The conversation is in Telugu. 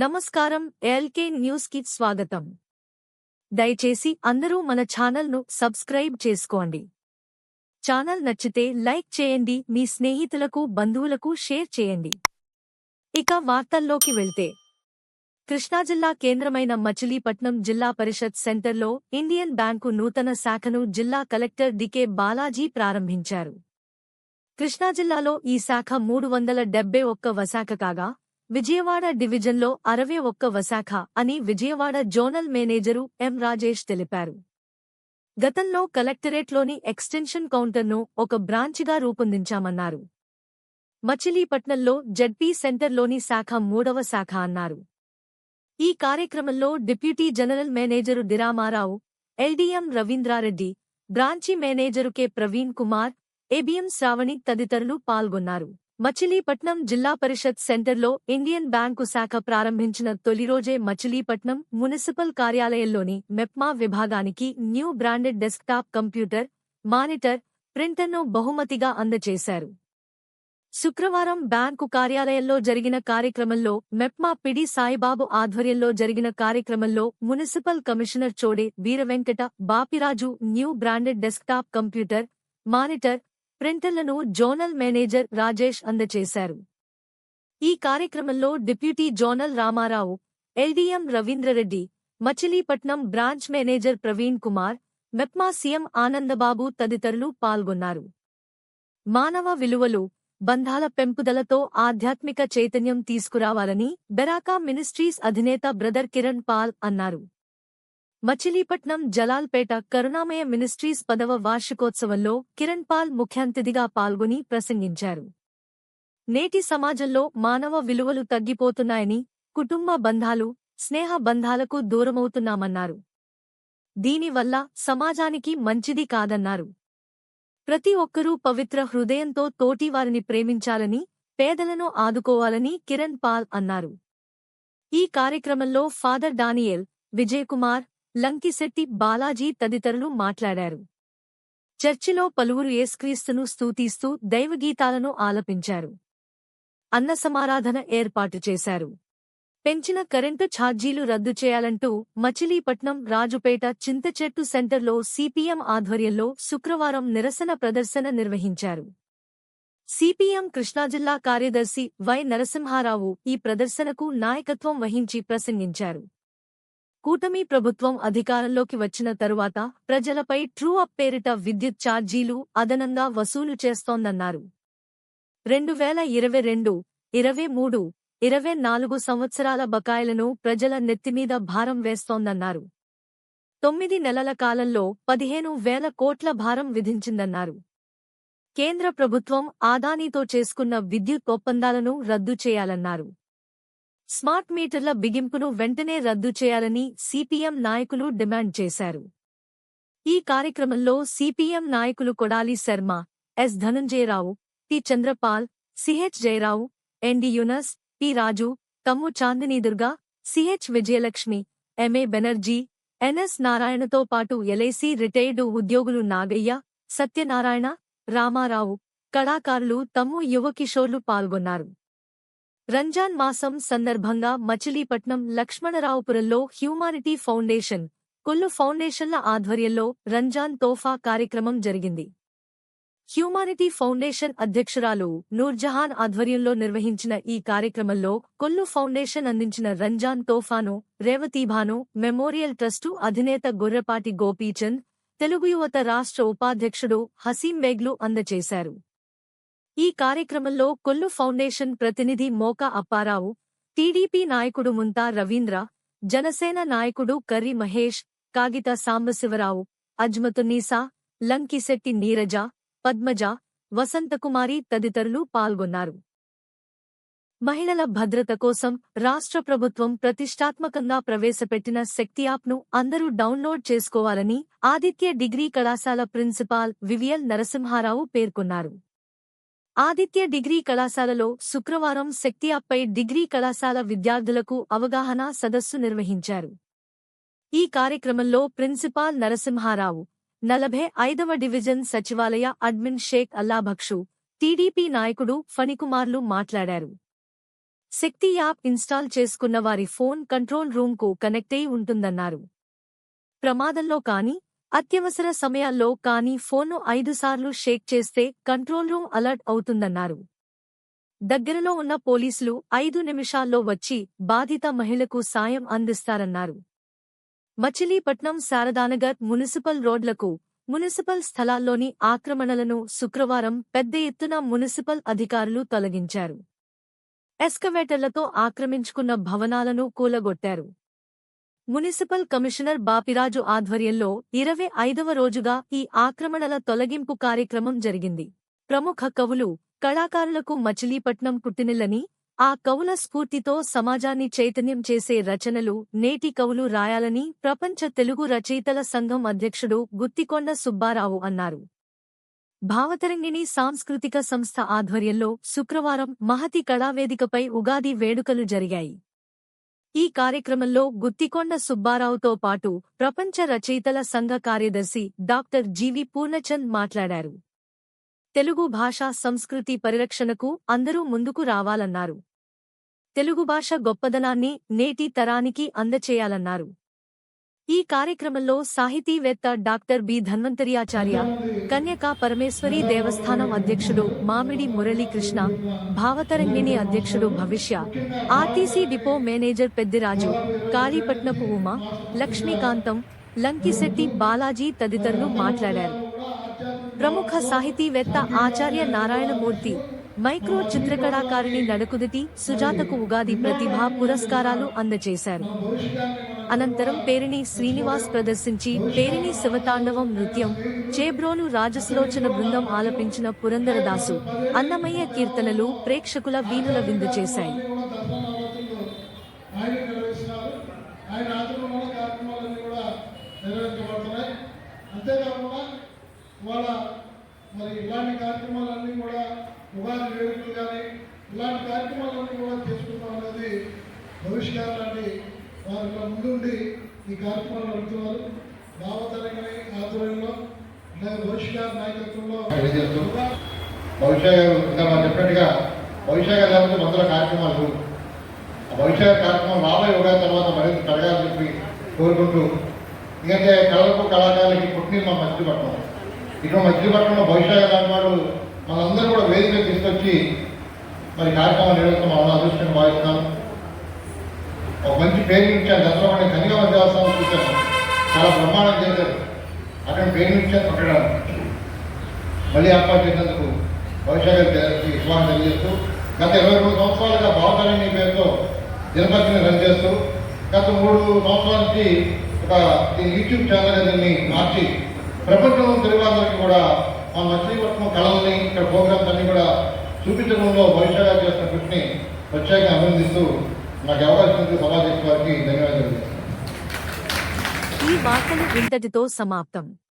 నమస్కారం ఎల్కే న్యూస్కి స్వాగతం. దయచేసి అందరూ మన ఛానల్ను సబ్స్క్రైబ్ చేసుకోండి. ఛానల్ నచ్చితే లైక్ చేయండి మీ స్నేహితులకు బంధువులకు షేర్ చేయండి. ఇక వార్తల్లోకి వెళ్తే. కృష్ణా జిల్లా కేంద్రమైన మచిలీపట్నం జిల్లా పరిషత్ సెంటర్లో ఇండియన్ బ్యాంకు నూతన శాఖను జిల్లా కలెక్టర్ డికే బాలాజీ ప్రారంభించారు. కృష్ణా జిల్లాలో ఈ శాఖ మూడు వందల డెబ్బై ఒక్క వశాఖ కాగా విజయవాడ డివిజన్లో అరవై ఒక్క వశాఖ అని Vijayawada zonal manager M Rajesh తెలిపారు. గతంలో కలెక్టరేట్లోని ఎక్స్టెన్షన్ కౌంటర్ను ఒక బ్రాంచ్గా రూపొందించామన్నారు. మచిలీపట్నంలో జడ్పీ సెంటర్లోని శాఖ మూడవ శాఖ అన్నారు. ఈ కార్యక్రమంలో deputy general manager దిరామారావు LDM Ravindra Reddy branch manager K Praveen Kumar ABM Sravani తదితరులు పాల్గొన్నారు. మచిలీపట్నం జిల్లా పరిషత్ సెంటర్లో ఇండియన్ బ్యాంకు శాఖ ప్రారంభించిన తొలి రోజే మచిలీపట్నం మున్సిపల్ కార్యాలయంలోని మెప్మా విభాగానికి new branded desktop computer monitor ప్రింటర్ను బహుమతిగా అందజేశారు శుక్రవారం బ్యాంకు కార్యాలయంలో జరిగిన కార్యక్రమంలో మెప్మా పిడి సాయిబాబు ఆధ్వర్యంలో జరిగిన కార్యక్రమంలో municipal commissioner Chode Veeravenkata Bapiraju new branded desktop computer monitor ప్రింటర్లను zonal manager Rajesh అందజేశారు ఈ కార్యక్రమంలో deputy zonal Ramarao LDM Ravindra Reddy Machilipatnam branch manager Praveen Kumar MEPMA CM Anandababu తదితరులు పాల్గొన్నారు. మానవ విలువలు బంధాల పెంపుదలతో ఆధ్యాత్మిక చైతన్యం తీసుకురావాలని బెరాకా మినిస్ట్రీస్ అధినేత బ్రదర్ కిరణ్ పాల్ అన్నారు. మచిలీపట్నం జలాల్పేట కరుణామయ మినిస్ట్రీస్ పదవ వార్షికోత్సవంలో కిరణ్ పాల్ ముఖ్యాతిథిగా పాల్గొని ప్రసంగించారు. నేటి సమాజంలో మానవ విలువలు తగ్గిపోతున్నాయని కుటుంబ బంధాలు స్నేహ బంధాలకు దూరమవుతున్నామన్నారు. దీనివల్ల సమాజానికి మంచిది కాదన్నారు. ప్రతి ఒక్కరూ పవిత్ర హృదయంతో తోటివారిని ప్రేమించాలని పేదలను ఆదుకోవాలని కిరణ్ పాల్ అన్నారు. ఈ కార్యక్రమంలో ఫాదర్ డానియల్ విజయకుమార్ లంకిశెట్టి బాలాజీ తదితరులు మాట్లాడారు. చర్చిలో పలువురు ఏస్క్రీస్తును స్తూతిస్తూ దైవగీతాలను ఆలపించారు. అన్న సమారాధన ఏర్పాటు చేశారు. పెంచిన కరెంటు ఛార్జీలు రద్దు చేయాలంటూ మచిలీపట్నం రాజుపేట చింతచెట్టు సెంటర్లో సిపిఎం ఆధ్వర్యంలో శుక్రవారం నిరసన ప్రదర్శన నిర్వహించారు. సిపిఎం కృష్ణాజిల్లా కార్యదర్శి వై నరసింహారావు ఈ ప్రదర్శనకు నాయకత్వం వహించి ప్రసంగించారు. కూటమి ప్రభుత్వం అధికారంలోకి వచ్చిన తరువాత ప్రజలపై ట్రూ అప్ పేరిట విద్యుత్ ఛార్జీలు అదనంగా వసూలు చేస్తోందన్నారు. రెండు వేల ఇరవై రెండు ఇరవై మూడు ఇరవై నాలుగు సంవత్సరాల బకాయిలను ప్రజల నెత్తిమీద భారం వేస్తోందన్నారు. తొమ్మిది నెలల కాలంలో పదిహేను వేల కోట్ల భారం విధించిందన్నారు. కేంద్ర ప్రభుత్వం ఆదానీతో చేసుకున్న విద్యుత్ ఒప్పందాలను రద్దు చేయాలన్నారు. స్మార్ట్ మీటర్ల బిగింపును వెంటనే రద్దు చేయాలని సిపిఎం నాయకులు డిమాండ్ చేశారు. ఈ కార్యక్రమంలో సిపిఎం నాయకులు Kodali Sharma S Dhanunjayarao T Chandrapal CH Jayarao ND Yunus P Raju Tammu Chandini Durga CH Vijayalakshmi MA Banerjee NS నారాయణతో పాటు ఎల్ఐసి రిటైర్డు ఉద్యోగులు నాగయ్య సత్యనారాయణ రామారావు కళాకారులు తమ్ము యువకిషోర్లు పాల్గొన్నారు. రంజాన్ మాసం సందర్భంగా మచిలీపట్నం లక్ష్మణరావుపురంలో హ్యూమానిటీ ఫౌండేషన్ కొల్లు ఫౌండేషన్ల ఆధ్వర్యంలో రంజాన్ తోఫా కార్యక్రమం జరిగింది. హ్యూమానిటీ ఫౌండేషన్ అధ్యక్షురాలు నూర్జహాన్ ఆధ్వర్యంలో నిర్వహించిన ఈ కార్యక్రమంలో కొల్లు ఫౌండేషన్ అందించిన రంజాన్ తోఫాను రేవతీభాను మెమోరియల్ ట్రస్టు అధినేత గొర్రెపాటి గోపీచంద్ తెలుగు యువత రాష్ట్ర ఉపాధ్యక్షుడు హసీం బేగ్లు అందజేశారు. ఈ కార్యక్రమంలో కొల్లు ఫౌండేషన్ ప్రతినిధి మోకా అప్పారావు టీడీపీ నాయకుడు ముంతా రవీంద్ర జనసేన నాయకుడు కర్రి మహేష్ కాగిత సాంబశివరావు అజ్మతున్నీసా లంకిశెట్టి నీరజ పద్మజ వసంతకుమారి తదితరులు పాల్గొన్నారు. మహిళల భద్రత కోసం రాష్ట్ర ప్రభుత్వం ప్రతిష్టాత్మకంగా ప్రవేశపెట్టిన శక్తి యాప్ను అందరూ డౌన్లోడ్ చేసుకోవాలని ఆదిత్య డిగ్రీ కళాశాల ప్రిన్సిపాల్ వివిఎల్ నరసింహారావు పేర్కొన్నారు. ఆదిత్య డిగ్రీ కళాశాలలో శుక్రవారం శక్తి అప్పై డిగ్రీ కళాశాల విద్యార్థులకు అవగాహన సదస్సు నిర్వహించారు. ఈ కార్యక్రమంలో ప్రిన్సిపాల్ నరసింహారావు నలభై ఐదవ డివిజన్ సచివాలయ అడ్మిన్ షేక్ అల్లాభక్షు టీడీపీ నాయకుడు ఫణికుమార్లు మాట్లాడారు. శక్తి యాప్ ఇన్స్టాల్ చేసుకున్న వారి ఫోన్ కంట్రోల్ రూమ్కు కనెక్టై ఉంటుందన్నారు. ప్రమాదంలో కానీ అత్యవసర సమయాల్లో కానీ ఫోన్ను ఐదుసార్లు షేక్ చేస్తే కంట్రోల్ రూమ్ అలర్ట్ అవుతుందన్నారు. దగ్గరలో ఉన్న పోలీసులు ఐదు నిమిషాల్లో వచ్చి బాధిత మహిళకు సాయం అందిస్తారన్నారు. మచిలీపట్నం శారదానగర్ మున్సిపల్ రోడ్లకు మున్సిపల్ స్థలాల్లోని ఆక్రమణలను శుక్రవారం పెద్ద ఎత్తున మున్సిపల్ అధికారులు తొలగించారు. ఎస్కవేటర్లతో ఆక్రమించుకున్న భవనాలను కూలగొట్టారు. మున్సిపల్ కమిషనర్ బాపిరాజు ఆధ్వర్యంలో ఇరవై ఐదవ రోజుగా ఈ ఆక్రమణల తొలగింపు కార్యక్రమం జరిగింది. ప్రముఖ కవులు కళాకారులకు మచిలీపట్నం పుట్టినిల్లని ఆ కవుల స్ఫూర్తితో సమాజాన్ని చైతన్యం చేసే రచనలు నేటి కవులు రాయాలని ప్రపంచ తెలుగు రచయితల సంఘం అధ్యక్షుడు గుత్తికొండ సుబ్బారావు అన్నారు. భావతరంగిణి సాంస్కృతిక సంస్థ ఆధ్వర్యంలో శుక్రవారం మహతి కళావేదికపై ఉగాది వేడుకలు జరిగాయి. ఈ కార్యక్రమంలో గుత్తికొండ సుబ్బారావుతో పాటు ప్రపంచ రచయితల సంఘ కార్యదర్శి డాక్టర్ జీవి పూర్ణచంద్ మాట్లాడారు. తెలుగు భాషా సంస్కృతి పరిరక్షణకు అందరూ ముందుకు రావాలన్నారు. తెలుగు భాష గొప్పదనాన్ని నేటి తరానికి అందచేయాలన్నారు. ఈ కార్యక్రమంలో సాహితీవేత్త డాక్టర్ బి ధన్వంతరియాచార్య కన్యకా పరమేశ్వరి దేవస్థానం అధ్యక్షుడు మామిడి మురళీకృష్ణ భావతరంగిణి అధ్యక్షుడు భవిష్య RTC depot manager Peddiraju Kalipatnapu Uma Lakshmikantham Lankisetti Balaji తదితరులు మాట్లాడారు. ప్రముఖ సాహితీవేత్త ఆచార్య నారాయణమూర్తి మైక్రో చిత్రకళాకారిణి నడుకుదిటి సుజాతకు ఉగాది ప్రతిభా పురస్కారాలు అందజేశారు. అనంతరం పేరిణి శ్రీనివాస్ ప్రదర్శించి పేరిణి శివతాండవం నృత్యం చేబ్రోలు రాజసులోచన బృందం ఆలపించిన పురందరదాసు అన్నమయ్య కీర్తనలు ప్రేక్షకుల వీణుల విందు చేశాయి. అంతేకాకుండా మరి ఇలాంటి కార్యక్రమాలన్నీ కూడా ఉగాది వేడుకలు కానీ ఇలాంటి కార్యక్రమాలన్నీ కూడా చేసుకుంటాం అనేది భవిష్యత్ లాంటి వారి ముందుండి ఈ కార్యక్రమాలు నడుపుతున్నారు. భావతరంగా ఆధ్వర్యంలో అలాగే భవిష్యత్ నాయకత్వంలో భవిష్య ఇంకా మనం చెప్పినట్టుగా భవిష్య లేకపోతే మొదల కార్యక్రమాలు భవిష్య కార్యక్రమం రాబోయే ఉగాది తర్వాత మరింత పెరగాలని చెప్పి కోరుకుంటూ ఎందుకంటే కళలకు కళాకారులకి పుట్టిన మా మధ్యపట్నం ఇటు మధ్యపట్నంలో భవిష్య గారు లాంటి వాడు మనందరూ కూడా వేదిక తీసుకొచ్చి మరి కార్యక్రమం నిర్వహిస్తాం మన అదృష్టం భావిస్తాం ఒక మంచి పేరు ఇచ్చాను దసరా కనిగమ దేవస్థానం చూశాను చాలా బ్రహ్మాండం చేశారు. అక్కడ పేరు ఇచ్చాను అక్కడ మళ్ళీ ఏర్పాటు చేసినందుకు భవిష్యత్ గారికి విశ్వాసం తెలియజేస్తూ గత ఇరవై మూడు సంవత్సరాలుగా భావతరణి పేరుతో దినపత్రిని రన్ చేస్తూ గత మూడు సంవత్సరాల నుంచి ఒక యూట్యూబ్ ఛానల్ దీన్ని మార్చి ప్రపంచంలో తెలుగు అందరికీ కూడా మా మచిలీపట్నం కళల్ని ఇక్కడ ప్రోగ్రామ్స్ అన్ని కూడా చూపించడంలో భవిష్యత్ చేసిన కృషిని ప్రత్యేకంగా అభినందిస్తూ నాకు అవకాశం ఇచ్చిన సమాజం వారికి ధన్యవాదాలు. ఈ వార్తలు ఇంతటితో సమాప్తం.